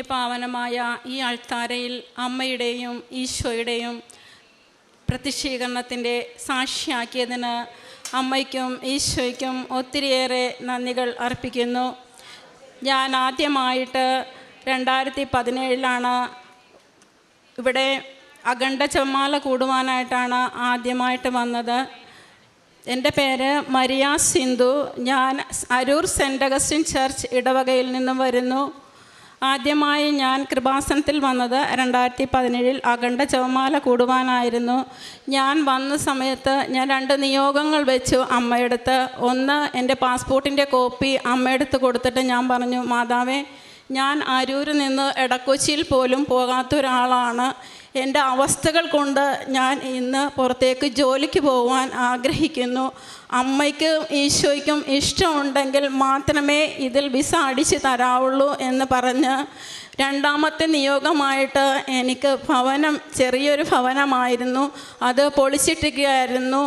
പുണ്യപാവനമായ ഈ അൾത്താരയിൽ അമ്മയുടെയും ഈശോയുടെയും പ്രതിഷ്ഠീകരണത്തിന്റെ സാക്ഷിയാക്കിയതിന് അമ്മയ്ക്കും ഈശോയ്ക്കും ഒത്തിരിയേറെ നന്ദികൾ അർപ്പിക്കുന്നു. ഞാൻ ആദ്യമായിട്ട് രണ്ടായിരത്തി പതിനേഴിലാണ് ഇവിടെ അഖണ്ഡ ചമ്മാല കൂടുവാനായിട്ടാണ് ആദ്യമായിട്ട് വന്നത്. എന്റെ പേര് മരിയ സിന്ധു. ഞാൻ അരൂർ സെന്റ് അഗസ്റ്റിൻ ചർച്ച് ഇടവകയിൽ നിന്നും വരുന്നു. ആദ്യമായി ഞാൻ കൃപാസനത്തിൽ വന്നത് രണ്ടായിരത്തി പതിനേഴിൽ അഖണ്ഡ ചവമാല കൂടുവാനായിരുന്നു. ഞാൻ വന്ന സമയത്ത് ഞാൻ രണ്ട് നിയോഗങ്ങൾ വെച്ചു അമ്മയെടുത്ത്. ഒന്ന് എന്റെ പാസ്പോർട്ടിന്റെ കോപ്പി അമ്മയെടുത്ത് കൊടുത്തിട്ട് ഞാൻ പറഞ്ഞു മാതാവേ ഞാൻ അരൂരിൽ നിന്ന് എടക്കൊച്ചിയിൽ പോലും പോകാത്ത ഒരാളാണ് എന്റെ അവസ്ഥകൾ കൊണ്ട് ഞാൻ ഇന്ന് പുറത്തേക്ക് ജോലിക്ക് പോകാൻ ആഗ്രഹിക്കുന്നു. അമ്മയ്ക്കും ഈശോയ്ക്കും ഇഷ്ടമുണ്ടെങ്കിൽ മാത്രമേ ഇതിൽ വിസ അടിച്ച് തരാവുള്ളൂ എന്ന് പറഞ്ഞ് രണ്ടാമത്തെ നിയോഗമായിട്ട് എനിക്ക് ഭവനം ചെറിയൊരു ഭവനമായിരുന്നു. അത് പൊളിച്ചിട്ടിരിക്കുകയായിരുന്നു.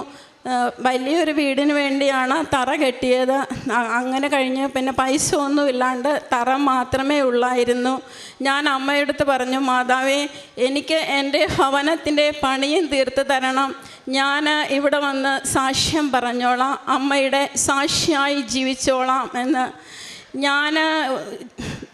വലിയൊരു വീടിന് വേണ്ടിയാണ് തറ കെട്ടിയത്. അങ്ങനെ കഴിഞ്ഞ് പിന്നെ പൈസ ഒന്നും ഇല്ലാണ്ട് തറ മാത്രമേ ഉള്ളായിരുന്നു. ഞാൻ അമ്മയടുത്ത് പറഞ്ഞു മാതാവേ എനിക്ക് എന്റെ ഭവനത്തിന്റെ പണിയും തീർത്ത് തരണം. ഞാൻ ഇവിടെ വന്ന് സാക്ഷ്യം പറഞ്ഞോളാം. അമ്മയുടെ സാക്ഷിയായി ജീവിച്ചോളാം. എന്ന്. ഞാൻ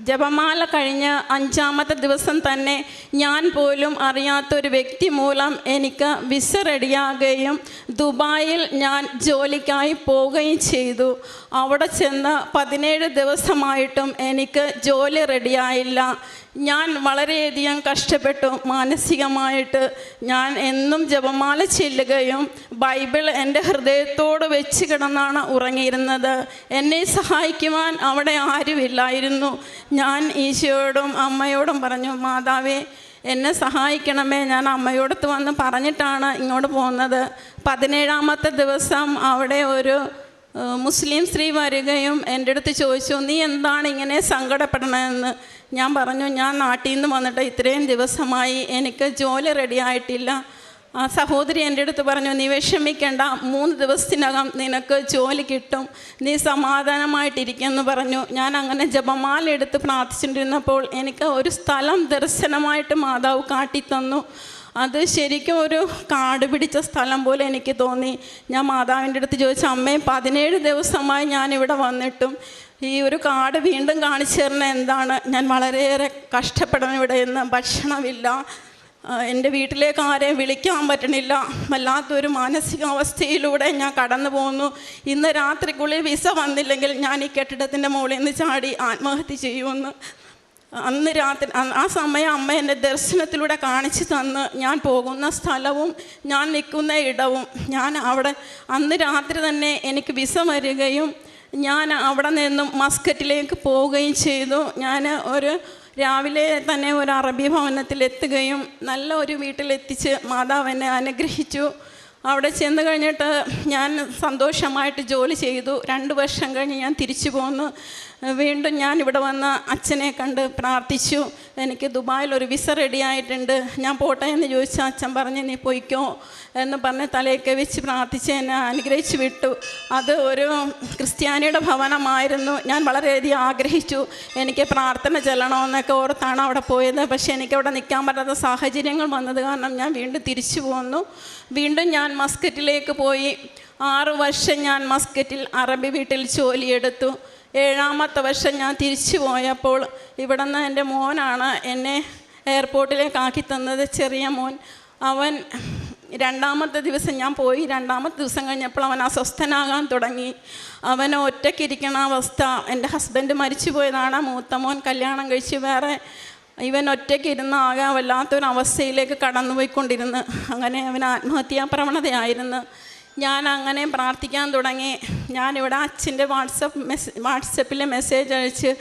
ജപമാല കഴിഞ്ഞ് അഞ്ചാമത്തെ ദിവസം തന്നെ ഞാൻ പോലും അറിയാത്തൊരു വ്യക്തി മൂലം എനിക്ക് വിസ റെഡിയാകുകയും ദുബായിൽ ഞാൻ ജോലിക്കായി പോവുകയും ചെയ്തു. അവിടെ ചെന്ന് പതിനേഴ് ദിവസമായിട്ടും എനിക്ക് ജോലി റെഡിയായില്ല. ഞാൻ വളരെയധികം കഷ്ടപ്പെട്ടു. മാനസികമായിട്ട് ഞാൻ എന്നും ജപമാല ചെല്ലുകയും ബൈബിൾ എന്റെ ഹൃദയത്തോട് വെച്ച് കിടന്നാണ് ഉറങ്ങിയിരുന്നത്. എന്നെ സഹായിക്കുവാൻ അവിടെ ആരുമില്ലായിരുന്നു. ഞാൻ ഈശോയോടും അമ്മയോടും പറഞ്ഞു മാതാവേ എന്നെ സഹായിക്കണമേ. ഞാൻ അമ്മയോടത്ത് വന്ന് പറഞ്ഞിട്ടാണ് ഇങ്ങോട്ട് പോകുന്നത്. പതിനേഴാമത്തെ ദിവസം അവിടെ ഒരു മുസ്ലിം സ്ത്രീ വരികയും എന്റെ അടുത്ത് ചോദിച്ചു നീ എന്താണ് ഇങ്ങനെ സങ്കടപ്പെടണമെന്ന് ഞാൻ പറഞ്ഞു ഞാൻ നാട്ടിൽ നിന്ന് വന്നിട്ട് ഇത്രയും ദിവസമായി എനിക്ക് ജോലി റെഡിയായിട്ടില്ല ആ സഹോദരി എന്റെ അടുത്ത് പറഞ്ഞു നീ വിഷമിക്കേണ്ട മൂന്ന് ദിവസത്തിനകം നിനക്ക് ജോലി കിട്ടും. നീ സമാധാനമായിട്ടിരിക്കുമെന്ന് പറഞ്ഞു. ഞാൻ അങ്ങനെ ജപമാല എടുത്ത് പ്രാർത്ഥിച്ചുകൊണ്ടിരുന്നപ്പോൾ എനിക്ക് ഒരു സ്ഥലം ദർശനമായിട്ട് മാതാവ് കാട്ടിത്തന്നു. അത് ശരിക്കും ഒരു കാട് പിടിച്ച സ്ഥലം പോലെ എനിക്ക് തോന്നി. ഞാൻ മാതാവിന്റെ അടുത്ത് ചോദിച്ച അമ്മേ പതിനേഴ് ദിവസമായി ഞാൻ ഇവിടെ വന്നിട്ടും ഈ ഒരു കാട് വീണ്ടും കാണിച്ചു തരുന്ന എന്താണ്? ഞാൻ വളരെയേറെ കഷ്ടപ്പെടണം ഇവിടെ നിന്ന് ഭക്ഷണമില്ല. എന്റെ വീട്ടിലേക്ക് ആരെയും വിളിക്കാൻ പറ്റണില്ല. വല്ലാത്തൊരു മാനസികാവസ്ഥയിലൂടെ ഞാൻ കടന്നു പോകുന്നു ഇന്ന് രാത്രിക്കുള്ളിൽ വിസ വന്നില്ലെങ്കിൽ ഞാൻ ഈ കെട്ടിടത്തിന്റെ മുകളിൽ നിന്ന് ചാടി ആത്മഹത്യ ചെയ്യുമെന്ന്. അന്ന് രാത്രി ആ സമയം അമ്മ എന്നെ ദർശനത്തിലൂടെ കാണിച്ചു തന്ന് ഞാൻ പോകുന്ന സ്ഥലവും ഞാൻ നിൽക്കുന്ന ഇടവും. ഞാൻ അവിടെ അന്ന് രാത്രി തന്നെ എനിക്ക് വിസ വരികയും ഞാൻ അവിടെ നിന്നും മസ്കറ്റിലേക്ക് പോവുകയും ചെയ്തു. ഞാൻ ഒരു രാവിലെ തന്നെ ഒരു അറബി ഭവനത്തിൽ എത്തുകയും നല്ല ഒരു വീട്ടിലെത്തിച്ച് മാതാവ് എന്നെ അനുഗ്രഹിച്ചു. അവിടെ ചെന്ന് കഴിഞ്ഞിട്ട് ഞാൻ സന്തോഷമായിട്ട് ജോലി ചെയ്തു. രണ്ട് വർഷം കഴിഞ്ഞ് ഞാൻ തിരിച്ചു പോന്നു. വീണ്ടും ഞാൻ ഇവിടെ വന്ന് അച്ഛനെ കണ്ട് പ്രാർത്ഥിച്ചു. എനിക്ക് ദുബായിൽ ഒരു വിസ റെഡി ആയിട്ടുണ്ട്. ഞാൻ പോട്ടെ എന്ന് ചോദിച്ചു. അച്ഛൻ പറഞ്ഞ് നീ പൊയ്ക്കോ എന്ന് പറഞ്ഞ് തലയൊക്കെ വെച്ച് പ്രാർത്ഥിച്ച് എന്നെ അനുഗ്രഹിച്ച് വിട്ടു. അത് ഒരു ക്രിസ്ത്യാനിയുടെ ഭവനമായിരുന്നു. ഞാൻ വളരെയധികം ആഗ്രഹിച്ചു. എനിക്ക് പ്രാർത്ഥന ചെല്ലണമെന്നൊക്കെ ഓർത്താണ് അവിടെ പോയത്. പക്ഷേ എനിക്ക് അവിടെ നിൽക്കാൻ പറ്റാത്ത സാഹചര്യങ്ങൾ വന്നത് കാരണം ഞാൻ വീണ്ടും തിരിച്ചു പോന്നു. വീണ്ടും ഞാൻ മസ്കറ്റിലേക്ക് പോയി. ആറു വർഷം ഞാൻ മസ്കറ്റിൽ അറബി വീട്ടിൽ ജോലിയെടുത്തു. ഏഴാമത്തെ വർഷം ഞാൻ തിരിച്ചു പോയപ്പോൾ ഇവിടെ നിന്ന് എന്റെ മോനാണ് എന്നെ എയർപോർട്ടിലേക്ക് ആക്കി തന്നത് ചെറിയ മോൻ. അവൻ രണ്ടാമത്തെ ദിവസം ഞാൻ പോയി. രണ്ടാമത്തെ ദിവസം കഴിഞ്ഞപ്പോൾ അവൻ അസ്വസ്ഥനാകാൻ തുടങ്ങി. അവൻ ഒറ്റയ്ക്കിരിക്കണ അവസ്ഥ. എന്റെ ഹസ്ബൻഡ് മരിച്ചു പോയതാണ്. മൂത്ത മോൻ കല്യാണം കഴിച്ച് വേറെ ഇവൻ ഒറ്റയ്ക്ക് ഇരുന്ന് ആകെ വല്ലാത്തൊരു അവസ്ഥയിലേക്ക് കടന്നുപോയിക്കൊണ്ടിരുന്നു. അങ്ങനെ അവൻ ആത്മഹത്യാ പ്രവണതയായിരുന്നു. ഞാൻ അങ്ങനെ പ്രാർത്ഥിക്കാൻ തുടങ്ങി. ഞാനിവിടെ അച്ഛന്റെ വാട്സപ്പ് മെസ് വാട്സപ്പിൽ മെസ്സേജ് അയച്ച്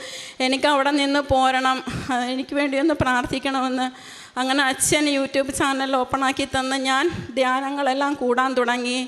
എനിക്ക് അവിടെ നിന്ന് പോരണം എനിക്ക് വേണ്ടി ഒന്ന് പ്രാർത്ഥിക്കണമെന്ന് അങ്ങനെ അച്ഛൻ യൂട്യൂബ് ചാനൽ ഓപ്പണാക്കി തന്ന് ഞാൻ ധ്യാനങ്ങളെല്ലാം കൂടാൻ തുടങ്ങി.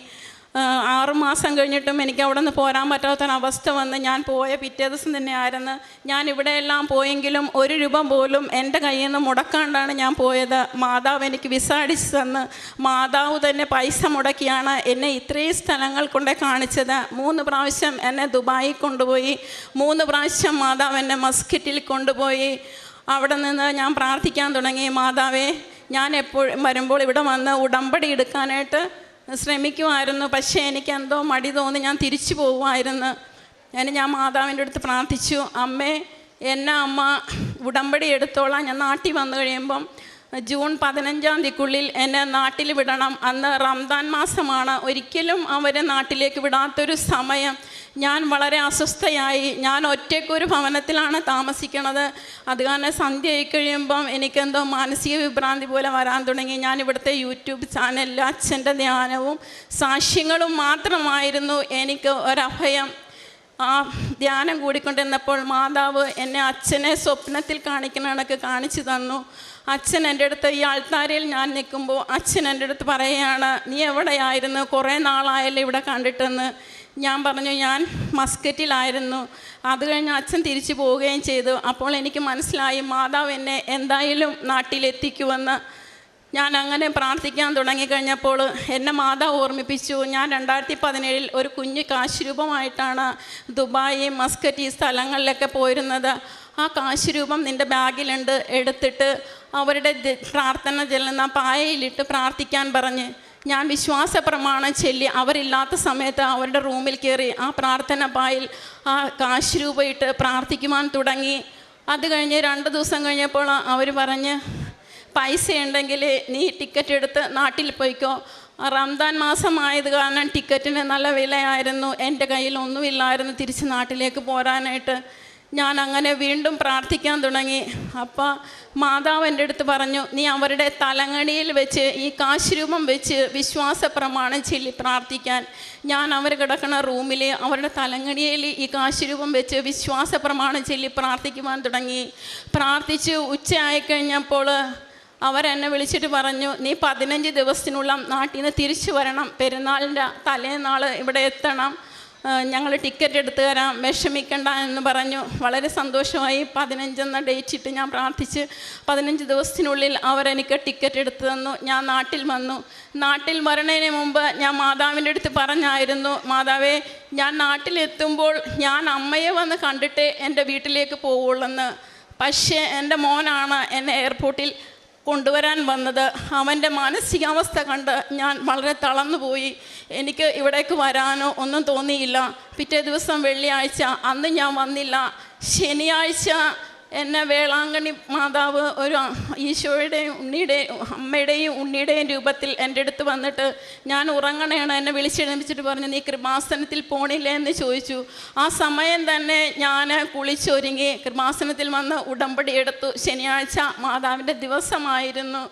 ആ, ആറ് മാസം കഴിഞ്ഞിട്ടും എനിക്ക് അവിടെ നിന്ന് പോരാൻ പറ്റാത്തൊരവസ്ഥ വന്ന് ഞാൻ പോയ പിറ്റേ ദിവസം തന്നെയായിരുന്നു. ഞാൻ ഇവിടെയെല്ലാം പോയെങ്കിലും ഒരു രൂപ പോലും എന്റെ കയ്യിൽ നിന്ന് മുടക്കാണ്ടാണ് ഞാൻ പോയത്. മാതാവ് എനിക്ക് വിസ അടിച്ച് തന്ന്. മാതാവ് തന്നെ പൈസ മുടക്കിയാണ് എന്നെ ഇത്രയും സ്ഥലങ്ങൾ കൊണ്ടേ കാണിച്ചത്. മൂന്ന് പ്രാവശ്യം എന്നെ ദുബായി കൊണ്ടുപോയി. മൂന്ന് പ്രാവശ്യം മാതാവ് എന്നെ മസ്കറ്റിൽ കൊണ്ടുപോയി. അവിടെ നിന്ന് ഞാൻ പ്രാർത്ഥിക്കാൻ തുടങ്ങി. മാതാവേ ഞാൻ എപ്പോഴും വരുമ്പോൾ ഇവിടെ വന്ന് ഉടമ്പടി എടുക്കാനായിട്ട് ശ്രമിക്കുമായിരുന്നു. പക്ഷേ എനിക്ക് എന്തോ മടി തോന്നി. ഞാൻ തിരിച്ചു പോകുമായിരുന്നു. ഞാൻ ഞാൻ മാതാവിന്റെ അടുത്ത് പ്രാർത്ഥിച്ചു. അമ്മേ എന്നെ അമ്മ ഉടമ്പടി എടുത്തോളാം. ഞാൻ നാട്ടിൽ വന്നു കഴിയുമ്പം ജൂൺ പതിനഞ്ചാം തീയതിക്കുള്ളിൽ എന്നെ നാട്ടിൽ വിടണം. അന്ന് റംദാൻ മാസമാണ്. ഒരിക്കലും അവരെ നാട്ടിലേക്ക് വിടാത്തൊരു സമയം. ഞാൻ വളരെ അസ്വസ്ഥയായി. ഞാൻ ഒറ്റയ്ക്കൊരു ഭവനത്തിലാണ് താമസിക്കുന്നത് അത് കാരണം സന്ധ്യ ആയി കഴിയുമ്പം എനിക്കെന്തോ മാനസിക വിഭ്രാന്തി പോലെ വരാൻ തുടങ്ങി. ഞാൻ ഇവിടുത്തെ യൂട്യൂബ് ചാനലിൽ അച്ഛന്റെ ധ്യാനവും സാക്ഷ്യങ്ങളും മാത്രമായിരുന്നു എനിക്ക് ഒരഭയം. ആ ധ്യാനം കൂടിക്കൊണ്ടിരുന്നപ്പോൾ മാതാവ് എന്നെ അച്ഛനെ സ്വപ്നത്തിൽ കാണിക്കുന്ന കണക്ക് കാണിച്ചു തന്നു. അച്ഛൻ എന്റെ അടുത്ത് ഈ ആൾത്താരയിൽ ഞാൻ നിൽക്കുമ്പോൾ അച്ഛൻ എന്റെ അടുത്ത് പറയുകയാണ് നീ എവിടെയായിരുന്നു? കുറേ നാളായല്ലേ ഇവിടെ കണ്ടിട്ടെന്ന്. ഞാൻ പറഞ്ഞു ഞാൻ മസ്കറ്റിലായിരുന്നു. അത് കഴിഞ്ഞ് അച്ഛൻ തിരിച്ചു പോവുകയും ചെയ്തു. അപ്പോൾ എനിക്ക് മനസ്സിലായി മാതാവ് എന്നെ എന്തായാലും നാട്ടിലെത്തിക്കുമെന്ന്. ഞാൻ അങ്ങനെ പ്രാർത്ഥിക്കാൻ തുടങ്ങിക്കഴിഞ്ഞപ്പോൾ എന്നെ മാതാവ് ഓർമ്മിപ്പിച്ചു. ഞാൻ രണ്ടായിരത്തി പതിനേഴിൽ ഒരു കുഞ്ഞ് കാശ് രൂപമായിട്ടാണ് ദുബായ് മസ്കറ്റ് ഈ സ്ഥലങ്ങളിലൊക്കെ പോയിരുന്നത്. ആ കാശ് രൂപം നിന്റെ ബാഗിലുണ്ട്. എടുത്തിട്ട് അവരുടെ പ്രാർത്ഥന ചെല്ലുന്ന പായയിലിട്ട് പ്രാർത്ഥിക്കാൻ പറഞ്ഞ് ഞാൻ വിശ്വാസ പ്രമാണം ചൊല്ലി അവരില്ലാത്ത സമയത്ത് അവരുടെ റൂമിൽ കയറി ആ പ്രാർത്ഥന പായിൽ ആ കാശ് ഇട്ട് പ്രാർത്ഥിക്കുവാൻ തുടങ്ങി. അത് കഴിഞ്ഞ് രണ്ട് ദിവസം കഴിഞ്ഞപ്പോൾ അവർ പറഞ്ഞ് പൈസ ഉണ്ടെങ്കിൽ നീ ടിക്കറ്റ് എടുത്ത് നാട്ടിൽ പോയിക്കോ. റംദാൻ മാസമായത് കാരണം ടിക്കറ്റിന് നല്ല വിലയായിരുന്നു. എന്റെ കയ്യിൽ ഒന്നുമില്ലായിരുന്നു തിരിച്ച് നാട്ടിലേക്ക് പോരാനായിട്ട്. ഞാൻ അങ്ങനെ വീണ്ടും പ്രാർത്ഥിക്കാൻ തുടങ്ങി. അപ്പോൾ മാതാവ് എന്റെ അടുത്ത് പറഞ്ഞു നീ അവരുടെ തലങ്ങണിയിൽ വെച്ച് ഈ കാശ്രൂപം വെച്ച് വിശ്വാസ പ്രമാണം ചൊല്ലി പ്രാർത്ഥിക്കാൻ. ഞാൻ അവർ കിടക്കുന്ന റൂമിൽ അവരുടെ തലങ്ങണിയിൽ ഈ കാശ്രൂപം വെച്ച് വിശ്വാസ പ്രമാണം ചൊല്ലി പ്രാർത്ഥിക്കുവാൻ തുടങ്ങി. പ്രാർത്ഥിച്ച് ഉച്ചയായി കഴിഞ്ഞപ്പോൾ അവരെന്നെ വിളിച്ചിട്ട് പറഞ്ഞു നീ പതിനഞ്ച് ദിവസത്തിനുള്ള നാട്ടിൽ നിന്ന് തിരിച്ചു വരണം. പെരുന്നാളിന്റെ തലേനാൾ ഇവിടെ എത്തണം. ഞങ്ങൾ ടിക്കറ്റ് എടുത്തു തരാം. വിഷമിക്കണ്ട എന്ന് പറഞ്ഞു. വളരെ സന്തോഷമായി പതിനഞ്ചെന്ന ഡേറ്റ് ഇട്ട് ഞാൻ പ്രാർത്ഥിച്ച് പതിനഞ്ച് ദിവസത്തിനുള്ളിൽ അവരെനിക്ക് ടിക്കറ്റ് എടുത്തു തന്നു. ഞാൻ നാട്ടിൽ വന്നു. നാട്ടിൽ വരണതിന് മുമ്പ് ഞാൻ മാതാവിന്റെ അടുത്ത് പറഞ്ഞായിരുന്നു മാതാവേ ഞാൻ നാട്ടിലെത്തുമ്പോൾ ഞാൻ അമ്മയെ വന്ന് കണ്ടിട്ടേ എന്റെ വീട്ടിലേക്ക് പോവുള്ളെന്ന്. പക്ഷേ എന്റെ മോനാണ് എന്നെ എയർപോർട്ടിൽ കൊണ്ടുവരാൻ വന്നത്. അവന്റെ മാനസികാവസ്ഥ കണ്ട് ഞാൻ വളരെ തളർന്നുപോയി. എനിക്ക് ഇവിടേക്ക് വരാനോ ഒന്നും തോന്നിയില്ല. പിറ്റേ ദിവസം വെള്ളിയാഴ്ച അന്ന് ഞാൻ വന്നില്ല. ശനിയാഴ്ച എന്നെ വേളാങ്കണ്ണി മാതാവ് ഒരു ഈശോയുടെയും ഉണ്ണിയുടെയും അമ്മയുടെയും ഉണ്ണിയുടെയും രൂപത്തിൽ എന്റെ അടുത്ത് വന്നിട്ട് ഞാൻ ഉറങ്ങണയാണ് എന്നെ വിളിച്ചെഴുന്നിച്ചിട്ട് പറഞ്ഞു നീ കൃപാസനത്തിൽ പോണില്ലേ? എന്ന് ചോദിച്ചു. ആ സമയം തന്നെ ഞാൻ കുളിച്ചൊരുങ്ങി. കൃപാസനത്തിൽ വന്ന് ഉടമ്പടി എടുത്തു. ശനിയാഴ്ച മാതാവിന്റെ ദിവസമായിരുന്നു.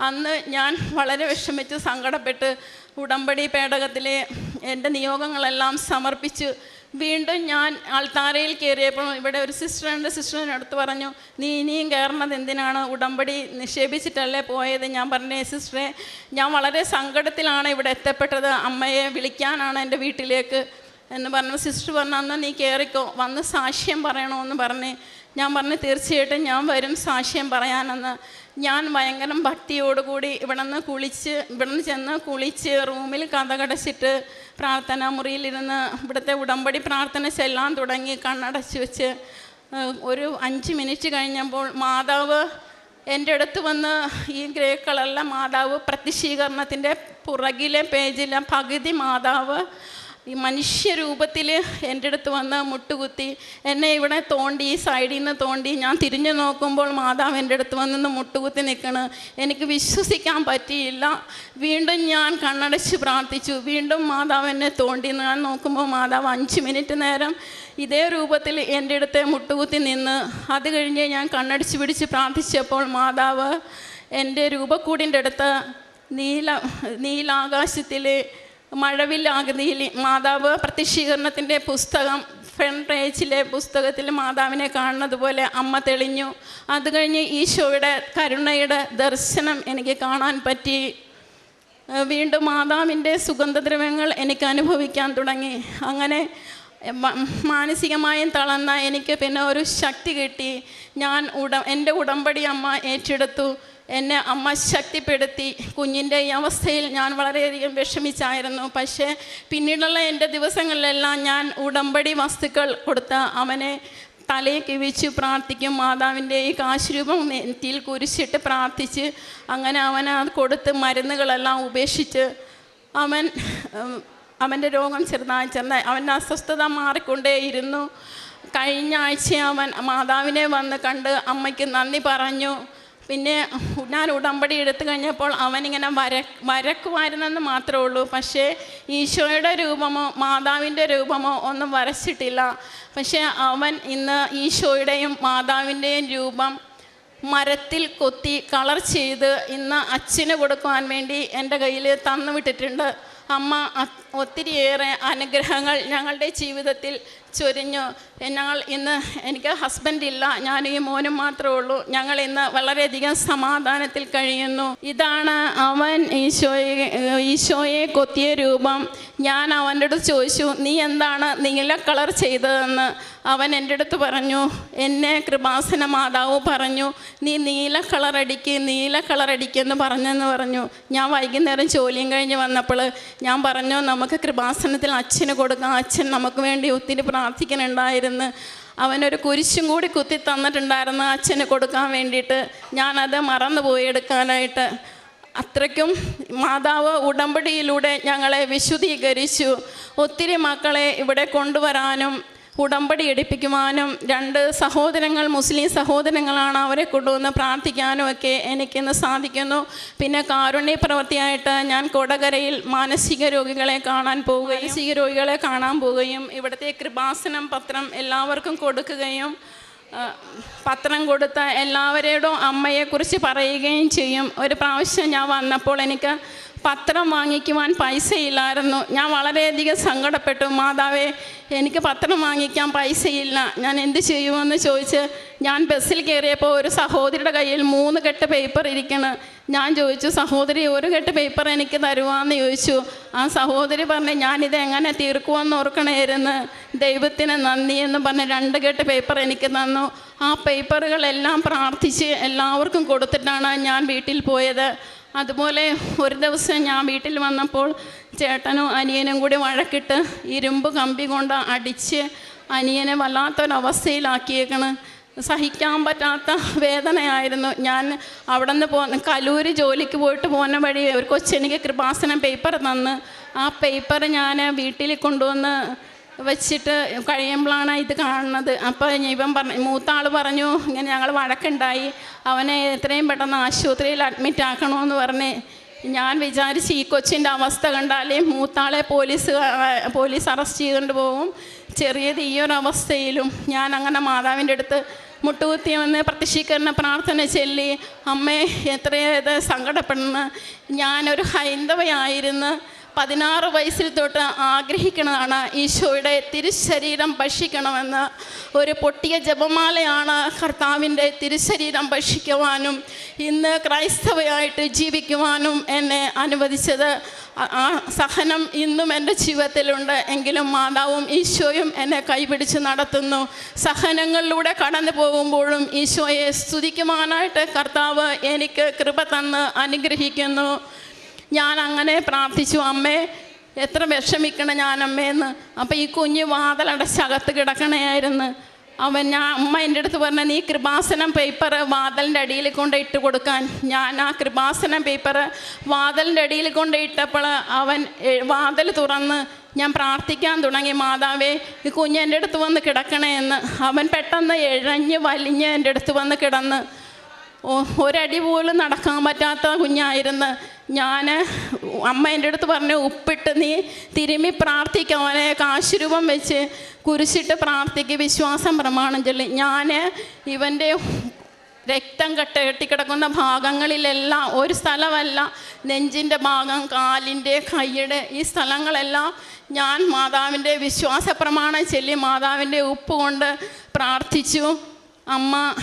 അന്ന് ഞാൻ വളരെ വിഷമിച്ച് സങ്കടപ്പെട്ട് ഉടമ്പടി പേടകത്തിലെ എന്റെ നിയോഗങ്ങളെല്ലാം സമർപ്പിച്ചു വീണ്ടും ഞാൻ ആൾത്താരയിൽ കയറിയപ്പോൾ ഇവിടെ ഒരു സിസ്റ്ററിന്റെ അടുത്ത് പറഞ്ഞു നീ ഇനിയും കയറുന്നത് എന്തിനാണ്? ഉടമ്പടി നിക്ഷേപിച്ചിട്ടല്ലേ പോയത്? ഞാൻ പറഞ്ഞേ സിസ്റ്ററെ ഞാൻ വളരെ സങ്കടത്തിലാണ് ഇവിടെ എത്തപ്പെട്ടത്. അമ്മയെ വിളിക്കാനാണ് എന്റെ വീട്ടിലേക്ക്. എന്ന് പറഞ്ഞു. സിസ്റ്റർ പറഞ്ഞു അന്ന് നീ കയറിക്കോ. വന്ന് സാക്ഷ്യം പറയണമെന്ന് പറഞ്ഞ് ഞാൻ പറഞ്ഞു തീർച്ചയായിട്ടും ഞാൻ വരും സാക്ഷ്യം പറയാനെന്ന്. ഞാൻ ഭയങ്കര ഭക്തിയോടുകൂടി ഇവിടെ നിന്ന് കുളിച്ച് ഇവിടെ നിന്ന് ചെന്ന് കുളിച്ച് റൂമിൽ കഥകടച്ചിട്ട് പ്രാർത്ഥനാ മുറിയിലിരുന്ന് ഇവിടുത്തെ ഉടമ്പടി പ്രാർത്ഥന ചെല്ലാൻ തുടങ്ങി കണ്ണടച്ച് വെച്ച്. ഒരു അഞ്ച് മിനിറ്റ് കഴിഞ്ഞപ്പോൾ മാതാവ് എന്റെ അടുത്ത് വന്ന് ഈ ഗ്രേ കളറിലെ മാതാവ് പ്രത്യക്ഷീകരണത്തിന്റെ പുറകിലെ പേജിലെ പകുതി മാതാവ് ഈ മനുഷ്യരൂപത്തിൽ എന്റെ അടുത്ത് വന്ന് മുട്ടുകുത്തി എന്നെ ഇവിടെ തോണ്ടി ഈ സൈഡിൽ നിന്ന് തോണ്ടി ഞാൻ തിരിഞ്ഞു നോക്കുമ്പോൾ മാതാവ് എന്റെ അടുത്ത് വന്ന് മുട്ടുകുത്തി നിൽക്കണ് എനിക്ക് വിശ്വസിക്കാൻ പറ്റിയില്ല. വീണ്ടും ഞാൻ കണ്ണടച്ച് പ്രാർത്ഥിച്ചു. വീണ്ടും മാതാവ് എന്നെ തോണ്ടി. ഞാൻ നോക്കുമ്പോൾ മാതാവ് അഞ്ച് മിനിറ്റ് നേരം ഇതേ രൂപത്തിൽ എന്റെ അടുത്ത് മുട്ടുകുത്തി നിന്ന് അത് കഴിഞ്ഞ് ഞാൻ കണ്ണടിച്ച് പിടിച്ച് പ്രാർത്ഥിച്ചപ്പോൾ മാതാവ് എന്റെ രൂപക്കൂടിന്റെ അടുത്ത് നീല നീലാകാശത്തിൽ മഴവില്ലാകൃതിയിൽ മാതാവ് പ്രത്യക്ഷീകരണത്തിന്റെ പുസ്തകം ഫ്രണ്ട് പേജിലെ പുസ്തകത്തിൽ മാതാവിനെ കാണുന്നത് പോലെ അമ്മ തെളിഞ്ഞു. അത് കഴിഞ്ഞ് ഈശോയുടെ കരുണയുടെ ദർശനം എനിക്ക് കാണാൻ പറ്റി. വീണ്ടും മാതാവിന്റെ സുഗന്ധദ്രവ്യങ്ങൾ എനിക്ക് അനുഭവിക്കാൻ തുടങ്ങി. അങ്ങനെ മാനസികമായും തളർന്ന എനിക്ക് പിന്നെ ഒരു ശക്തി കിട്ടി. ഞാൻ ഉട എന്റെ ഉടമ്പടി അമ്മ ഏറ്റെടുത്തു. എന്നെ അമ്മ ശക്തിപ്പെടുത്തി. കുഞ്ഞിന്റെ ഈ അവസ്ഥയിൽ ഞാൻ വളരെയധികം വിഷമിച്ചായിരുന്നു. പക്ഷേ പിന്നീടുള്ള എന്റെ ദിവസങ്ങളിലെല്ലാം ഞാൻ ഉടമ്പടി വസ്തുക്കൾ കൊടുത്ത് അവനെ തലയെ കിവിച്ച് പ്രാർത്ഥിക്കും. മാതാവിന്റെ ഈ കാശുരൂപം നെറ്റിയിൽ കുരിശിട്ട് പ്രാർത്ഥിച്ച് അങ്ങനെ അവൻ അത് കൊടുത്ത് മരുന്നുകളെല്ലാം ഉപേക്ഷിച്ച് അവൻ അവന്റെ രോഗം ചെറുതായി ചെറുതായി അവന്റെ അസ്വസ്ഥത മാറിക്കൊണ്ടേയിരുന്നു. കഴിഞ്ഞ ആഴ്ച അവൻ മാതാവിനെ വന്ന് കണ്ട് അമ്മയ്ക്ക് നന്ദി പറഞ്ഞു. പിന്നെ ഞാൻ ഉടമ്പടി എടുത്തു കഴിഞ്ഞപ്പോൾ അവനിങ്ങനെ വര വരക്കുമായിരുന്നെന്ന് മാത്രമേ ഉള്ളൂ. പക്ഷേ ഈശോയുടെ രൂപമോ മാതാവിന്റെ രൂപമോ ഒന്നും വരച്ചിട്ടില്ല. പക്ഷേ അവൻ ഇന്ന് ഈശോയുടെയും മാതാവിന്റെയും രൂപം മരത്തിൽ കൊത്തി കളർ ചെയ്ത് ഇന്ന് അച്ഛന് കൊടുക്കുവാൻ വേണ്ടി എന്റെ കയ്യിൽ തന്നു വിട്ടിട്ടുണ്ട്. അമ്മ ഒത്തിരിയേറെ അനുഗ്രഹങ്ങൾ ഞങ്ങളുടെ ജീവിതത്തിൽ ചൊരിഞ്ഞു. ഞങ്ങൾ ഇന്ന് എനിക്ക് ഹസ്ബൻഡ് ഇല്ല ഞാൻ ഈ മോനും മാത്രമേ ഉള്ളൂ. ഞങ്ങൾ ഇന്ന് വളരെയധികം സമാധാനത്തിൽ കഴിയുന്നു. ഇതാണ് അവൻ ഈശോയെ ഈശോയെ കൊത്തിയ രൂപം. ഞാൻ അവന്റെ അടുത്ത് ചോദിച്ചു നീ എന്താണ് നീല കളർ ചെയ്തതെന്ന്? അവൻ എന്റെ അടുത്ത് പറഞ്ഞു എന്നെ കൃപാസന മാതാവ് പറഞ്ഞു നീ നീല കളറടിക്ക് നീല കളറടിക്കെന്ന് പറഞ്ഞെന്ന് പറഞ്ഞു. ഞാൻ വൈകുന്നേരം ജോലിയും കഴിഞ്ഞ് വന്നപ്പോൾ ഞാൻ പറഞ്ഞു നമുക്ക് കൃപാസനത്തിൽ അച്ഛന് കൊടുക്കാം അച്ഛൻ നമുക്ക് വേണ്ടി ഒത്തിരി പ്രാർത്ഥിക്കുന്നുണ്ടായിരുന്നു. അവനൊരു കുരിശും കൂടി കുത്തി തന്നിട്ടുണ്ടായിരുന്നു അച്ഛന് കൊടുക്കാൻ വേണ്ടിയിട്ട്. ഞാനത് മറന്നുപോയി എടുക്കാനായിട്ട്. അത്രയ്ക്കും മാതാവ് ഉടമ്പടിയിലൂടെ ഞങ്ങളെ വിശുദ്ധീകരിച്ചു. ഒത്തിരി മക്കളെ ഇവിടെ കൊണ്ടുവരാനും ഉടമ്പടി എടുപ്പിക്കുവാനും രണ്ട് സഹോദരങ്ങൾ മുസ്ലിം സഹോദരങ്ങളാണ് അവരെ കൊണ്ടുവന്ന് പ്രാർത്ഥിക്കാനും ഒക്കെ എനിക്കിന്ന് സാധിക്കുന്നു. പിന്നെ കാരുണ്യ പ്രവൃത്തിയായിട്ട് ഞാൻ കൊടകരയിൽ മാനസിക രോഗികളെ കാണാൻ പോവുകയും മാനസിക രോഗികളെ കാണാൻ പോവുകയും ഇവിടുത്തെ കൃപാസനം പത്രം എല്ലാവർക്കും കൊടുക്കുകയും പത്രം കൊടുത്ത എല്ലാവരോടും അമ്മയെക്കുറിച്ച് പറയുകയും ചെയ്യും. ഒരു പ്രാവശ്യം ഞാൻ വന്നപ്പോൾ എനിക്ക് പത്രം വാങ്ങിക്കുവാൻ പൈസയില്ലായിരുന്നു. ഞാൻ വളരെയധികം സങ്കടപ്പെട്ടു. മാതാവേ എനിക്ക് പത്രം വാങ്ങിക്കാൻ പൈസയില്ല. ഞാൻ എന്ത് ചെയ്യുമെന്ന് ചോദിച്ച് ഞാൻ ബസ്സിൽ കയറിയപ്പോൾ ഒരു സഹോദരിയുടെ കയ്യിൽ മൂന്ന് കെട്ട് പേപ്പർ ഇരിക്കണം. ഞാൻ ചോദിച്ചു സഹോദരി ഒരു കെട്ട് പേപ്പർ എനിക്ക് തരുവാന്ന് ചോദിച്ചു. ആ സഹോദരി പറഞ്ഞു ഞാനിത് എങ്ങനെ തീർക്കുമെന്ന് ഓർക്കണമായിരുന്നു ദൈവത്തിന് നന്ദി എന്ന് പറഞ്ഞ് രണ്ട് കെട്ട് പേപ്പർ എനിക്ക് തന്നു. ആ പേപ്പറുകളെല്ലാം പ്രാർത്ഥിച്ച് എല്ലാവർക്കും കൊടുത്തിട്ടാണ് ഞാൻ വീട്ടിൽ പോയത്. അതുപോലെ ഒരു ദിവസം ഞാൻ വീട്ടിൽ വന്നപ്പോൾ ചേട്ടനും അനിയനും കൂടി വഴക്കിട്ട് ഇരുമ്പ് കമ്പി കൊണ്ട് അടിച്ച് അനിയനെ വല്ലാത്തൊരവസ്ഥയിലാക്കിയേക്കണ്. സഹിക്കാൻ പറ്റാത്ത വേദനയായിരുന്നു. ഞാൻ അവിടെ നിന്ന് പോ കലൂര് ജോലിക്ക് പോയിട്ട് പോകുന്ന വഴി ഒരു കൊച്ചെനിക്ക് കൃപാസനം പേപ്പർ തന്ന്. ആ പേപ്പർ ഞാൻ വീട്ടിൽ കൊണ്ടുവന്ന് വെച്ചിട്ട് കഴിയുമ്പോഴാണ് ഇത് കാണുന്നത്. അപ്പോൾ ഇവൻ പറഞ്ഞു മൂത്ത ആൾ പറഞ്ഞു ഇങ്ങനെ ഞങ്ങൾ വഴക്കുണ്ടായി. അവനെ എത്രയും പെട്ടെന്ന് ആശുപത്രിയിൽ അഡ്മിറ്റ് ആക്കണമെന്ന് പറഞ്ഞ് ഞാൻ വിചാരിച്ച് ഈ കൊച്ചിന്റെ അവസ്ഥ കണ്ടാലേ മൂത്താളെ പോലീസ് പോലീസ് അറസ്റ്റ് ചെയ്തുകൊണ്ട് പോകും ചെറിയത് ഈ ഒരു അവസ്ഥയിലും ഞാൻ അങ്ങനെ മാതാവിന്റെ അടുത്ത് മുട്ടുകുത്തി വന്ന് പ്രാർത്ഥന ചൊല്ലി അമ്മേ എത്രയേത് സങ്കടപ്പെടുന്നു. ഞാനൊരു ഹൈന്ദവയായിരുന്നു. പതിനാറ് വയസ്സിൽ തൊട്ട് ആഗ്രഹിക്കുന്നതാണ് ഈശോയുടെ തിരുശരീരം ഭക്ഷിക്കണമെന്ന്. ഒരു പൊട്ടിയ ജപമാലയാണ് കർത്താവിന്റെ തിരുശരീരം ഭക്ഷിക്കുവാനും ഇന്ന് ക്രൈസ്തവയായിട്ട് ജീവിക്കുവാനും എന്നെ അനുവദിച്ചത്. ആ- സഹനം ഇന്നും എന്റെ ജീവിതത്തിലുണ്ട്. എങ്കിലും മാതാവും ഈശോയും എന്നെ കൈപിടിച്ച് നടത്തുന്നു. സഹനങ്ങളിലൂടെ കടന്നു പോകുമ്പോഴും ഈശോയെ സ്തുതിക്കുവാനായിട്ട് കർത്താവ് എനിക്ക് കൃപ തന്ന് അനുഗ്രഹിക്കുന്നു. ഞാൻ അങ്ങനെ പ്രാർത്ഥിച്ചു അമ്മേ എത്ര വിഷമിക്കണം ഞാൻ അമ്മേന്ന് അപ്പം ഈ കുഞ്ഞ് വാതിലടച്ചകത്ത് കിടക്കണയായിരുന്നു. അവൻ ഞാൻ അമ്മ എന്റെ അടുത്ത് പറഞ്ഞ നീ കൃപാസനം പേപ്പർ വാതിലിന്റെ അടിയിൽ കൊണ്ട് ഇട്ട് കൊടുക്കാൻ. ഞാൻ ആ കൃപാസനം പേപ്പർ വാതിലിന്റെ അടിയിൽ കൊണ്ട് ഇട്ടപ്പോൾ അവൻ വാതിൽ തുറന്ന് ഞാൻ പ്രാർത്ഥിക്കാൻ തുടങ്ങി മാതാവേ ഈ കുഞ്ഞ് എന്റെ അടുത്ത് വന്ന് കിടക്കണേ എന്ന്. അവൻ പെട്ടെന്ന് എഴഞ്ഞ് വലിഞ്ഞ് എന്റെ അടുത്ത് വന്ന് കിടന്ന്. ഒരടി പോലും നടക്കാൻ പറ്റാത്ത കുഞ്ഞായിരുന്നു. ഞാൻ അമ്മ എന്റെ അടുത്ത് പറഞ്ഞു ഉപ്പിട്ട് നീ തിരുമ്മി പ്രാർത്ഥിക്കാം അവനെ കാശുരൂപം വെച്ച് കുരിശിട്ട് പ്രാർത്ഥിക്ക്. വിശ്വാസം പ്രമാണം ചൊല്ലി. ഞാൻ ഇവന്റെ രക്തം കെട്ട കെട്ടിക്കിടക്കുന്ന ഭാഗങ്ങളിലെല്ലാം ഒരു സ്ഥലമല്ല നെഞ്ചിന്റെ ഭാഗം കാലിന്റെ കൈയുടെ ഈ സ്ഥലങ്ങളെല്ലാം ഞാൻ മാതാവിന്റെ വിശ്വാസ പ്രമാണം ചൊല്ലി മാതാവിന്റെ ഉപ്പ് കൊണ്ട് പ്രാർത്ഥിച്ചു. അമ്മ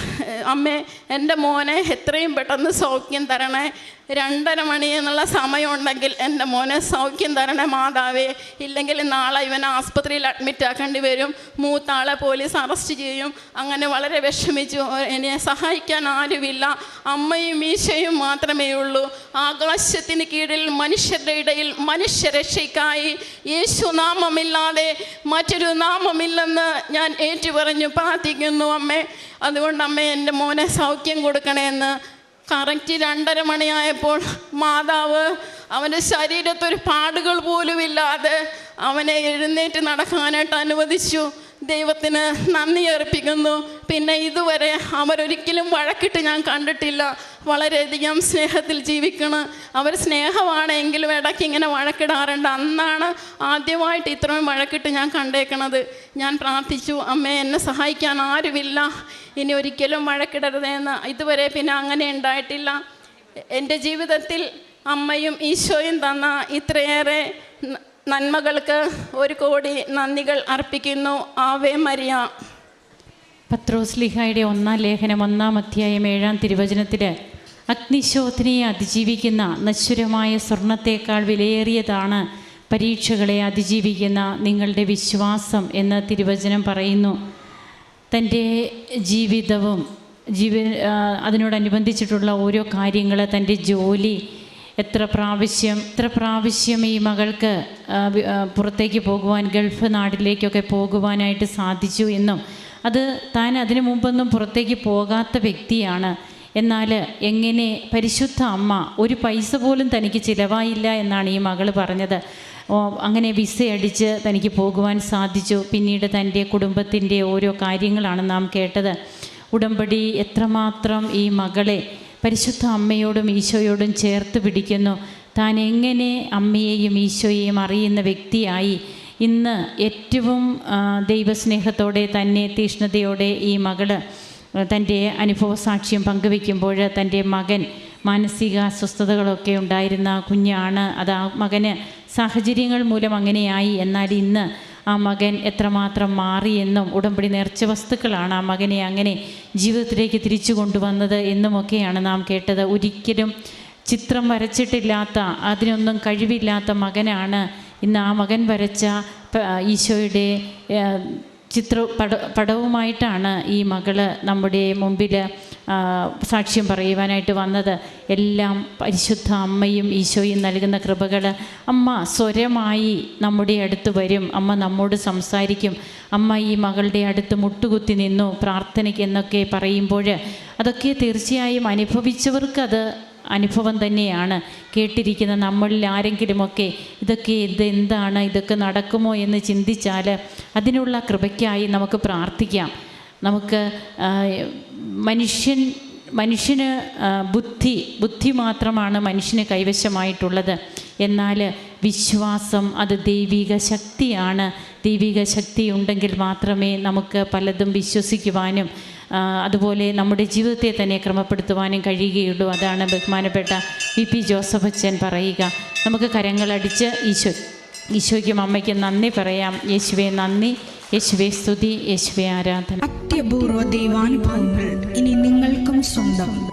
അമ്മേ എന്റെ മോനെ എത്രയും പെട്ടെന്ന് സൗഖ്യം തരണേ. രണ്ടര മണി എന്നുള്ള സമയമുണ്ടെങ്കിൽ എന്റെ മോനെ സൗഖ്യം തരണേ മാതാവേ. ഇല്ലെങ്കിൽ നാളെ ഇവനെ ആസ്പത്രിയിൽ അഡ്മിറ്റ് ആക്കേണ്ടി വരും. മൂത്താളെ പോലീസ് അറസ്റ്റ് ചെയ്യും. അങ്ങനെ വളരെ വിഷമിച്ചു. എന്നെ സഹായിക്കാൻ ആരുമില്ല. അമ്മയും ഈശയും മാത്രമേ ഉള്ളൂ. ആകാശത്തിന് കീഴിൽ മനുഷ്യരുടെ ഇടയിൽ മനുഷ്യരക്ഷയ്ക്കായി യേശു നാമമില്ലാതെ മറ്റൊരു നാമമില്ലെന്ന് ഞാൻ ഏറ്റുപറഞ്ഞു പ്രാർത്ഥിക്കുന്നു അമ്മേ. അതുകൊണ്ട് അമ്മ എന്റെ മോനെ സൗഖ്യം കൊടുക്കണേന്ന്. കറക്റ്റ് രണ്ടര മണിയായപ്പോൾ മാതാവ് അവന്റെ ശരീരത്തൊരു പാടുകൾ പോലുമില്ലാതെ അവനെ എഴുന്നേറ്റ് നടക്കാനായിട്ട് അനുവദിച്ചു. ദൈവത്തിന് നന്ദി അർപ്പിക്കുന്നു. പിന്നെ ഇതുവരെ അവരൊരിക്കലും വഴക്കിട്ട് ഞാൻ കണ്ടിട്ടില്ല. വളരെയധികം സ്നേഹത്തിൽ ജീവിക്കണം. അവർ സ്നേഹമാണെങ്കിലും ഇടയ്ക്ക് ഇങ്ങനെ വഴക്കിടാറുണ്ട്. അന്നാണ് ആദ്യമായിട്ട് ഇത്രയും വഴക്കിട്ട് ഞാൻ കണ്ടേക്കണത്. ഞാൻ പ്രാർത്ഥിച്ചു അമ്മേ എന്നെ സഹായിക്കാൻ ആരുമില്ല. ഇനി ഒരിക്കലും വഴക്കിടരുതെന്ന് ഇതുവരെ പിന്നെ അങ്ങനെ ഉണ്ടായിട്ടില്ല. എന്റെ ജീവിതത്തിൽ അമ്മയും ഈശോയും തന്ന ഇത്രയേറെ നന്മകൾക്ക് ഒരു കോടി നന്ദികൾ അർപ്പിക്കുന്നു. Ave Maria. പത്രോസ്ലിഹായുടെ ഒന്നാം ലേഖനം ഒന്നാം അധ്യായം ഏഴാം തിരുവചനത്തിൽ അഗ്നിശോധനയെ അതിജീവിക്കുന്ന നശ്വരമായ സ്വർണത്തേക്കാൾ വിലയേറിയതാണ് പരീക്ഷകളെ അതിജീവിക്കുന്ന നിങ്ങളുടെ വിശ്വാസം എന്ന തിരുവചനം പറയുന്നു. തന്റെ ജീവിതവും ജീവ അതിനോടനുബന്ധിച്ചിട്ടുള്ള ഓരോ കാര്യങ്ങൾ തന്റെ ജോലി എത്ര പ്രാവശ്യം എത്ര പ്രാവശ്യം ഈ മകൾക്ക് പുറത്തേക്ക് പോകുവാൻ ഗൾഫ് നാട്ടിലേക്കൊക്കെ പോകുവാനായിട്ട് സാധിച്ചു എന്നും അത് താൻ അതിനു മുമ്പൊന്നും പുറത്തേക്ക് പോകാത്ത വ്യക്തിയാണ്. എന്നാൽ എങ്ങനെ പരിശുദ്ധ അമ്മ ഒരു പൈസ പോലും തനിക്ക് ചിലവായില്ല എന്നാണ് ഈ മകൾ പറഞ്ഞത്. അങ്ങനെ വിസ അടിച്ച് തനിക്ക് പോകുവാൻ സാധിച്ചു. പിന്നീട് തന്റെ കുടുംബത്തിന്റെ ഓരോ കാര്യങ്ങളാണ് നാം കേട്ടത്. ഉടമ്പടി എത്രമാത്രം ഈ മകളെ പരിശുദ്ധ അമ്മയോടും ഈശോയോടും ചേർത്ത് പിടിക്കുന്നു. താൻ എങ്ങനെ അമ്മയെയും ഈശോയെയും അറിയുന്ന വ്യക്തിയായി? ഇന്ന് ഏറ്റവും ദൈവസ്നേഹത്തോടെ തന്നെ തീഷ്ണതയോടെ ഈ മകൾ തന്റെ അനുഭവ സാക്ഷ്യം പങ്കുവെക്കുമ്പോൾ തന്റെ മകൻ മാനസിക അസ്വസ്ഥതകളൊക്കെ ഉണ്ടായിരുന്ന കുഞ്ഞാണ്. അത് ആ മകന് സാഹചര്യങ്ങൾ മൂലം അങ്ങനെയായി. എന്നാൽ ഇന്ന് ആ മകൻ എത്രമാത്രം മാറിയെന്നും ഉടമ്പടി നേർച്ച വസ്തുക്കളാണ് ആ മകനെ അങ്ങനെ ജീവിതത്തിലേക്ക് തിരിച്ചു കൊണ്ടുവന്നത് എന്നുമൊക്കെയാണ് നാം കേട്ടത്. ഒരിക്കലും ചിത്രം വരച്ചിട്ടില്ലാത്ത അതിനൊന്നും കഴിവില്ലാത്ത മകനാണ് ഇന്ന് ആ മകൻ വരച്ച ഈശോയുടെ ചിത്ര പട പടവുമായിട്ടാണ് ഈ മകൾ നമ്മുടെ മുമ്പിൽ സാക്ഷ്യം പറയുവാനായിട്ട് വന്നത്. എല്ലാം പരിശുദ്ധ അമ്മയും ഈശോയും നൽകുന്ന കൃപകൾ അമ്മ സ്വരമായി നമ്മുടെ അടുത്ത് വരും. അമ്മ നമ്മോട് സംസാരിക്കും. അമ്മ ഈ മകളുടെ അടുത്ത് മുട്ടുകുത്തി നിന്നു പ്രാർത്ഥനയ്ക്ക് എന്നൊക്കെ പറയുമ്പോൾ അതൊക്കെ തീർച്ചയായും അനുഭവിച്ചവർക്കത് അനുഭവം തന്നെയാണ് കേട്ടിരിക്കുന്ന നമ്മളിൽ ആരെങ്കിലുമൊക്കെ ഇതൊക്കെ ഇത് എന്താണ് ഇതൊക്കെ നടക്കുമോ എന്ന് ചിന്തിച്ചാൽ അതിനുള്ള കൃപയ്ക്കായി നമുക്ക് പ്രാർത്ഥിക്കാം. നമുക്ക് മനുഷ്യൻ മനുഷ്യന് ബുദ്ധി ബുദ്ധി മാത്രമാണ് മനുഷ്യന് കൈവശമായിട്ടുള്ളത്. എന്നാൽ വിശ്വാസം അത് ദൈവിക ശക്തിയാണ്. ദൈവിക ശക്തി ഉണ്ടെങ്കിൽ മാത്രമേ നമുക്ക് പലതും വിശ്വസിക്കുവാനും അതുപോലെ നമ്മുടെ ജീവിതത്തെ തന്നെ ക്രമപ്പെടുത്തുവാനും കഴിയുകയുള്ളൂ. അതാണ് ബഹുമാനപ്പെട്ട വി പി ജോസഫ് അച്ഛൻ പറയുക. നമുക്ക് കരങ്ങളടിച്ച് ഈശോ ഈശോയ്ക്കും അമ്മയ്ക്കും നന്ദി പറയാം. യേശുവെ നന്ദി യേശുവെ സ്തുതി യേശുവെ ആരാധന. അത്യപൂർവ ദൈവാനുഭവങ്ങൾ ഇനി നിങ്ങൾക്കും സ്വന്തം.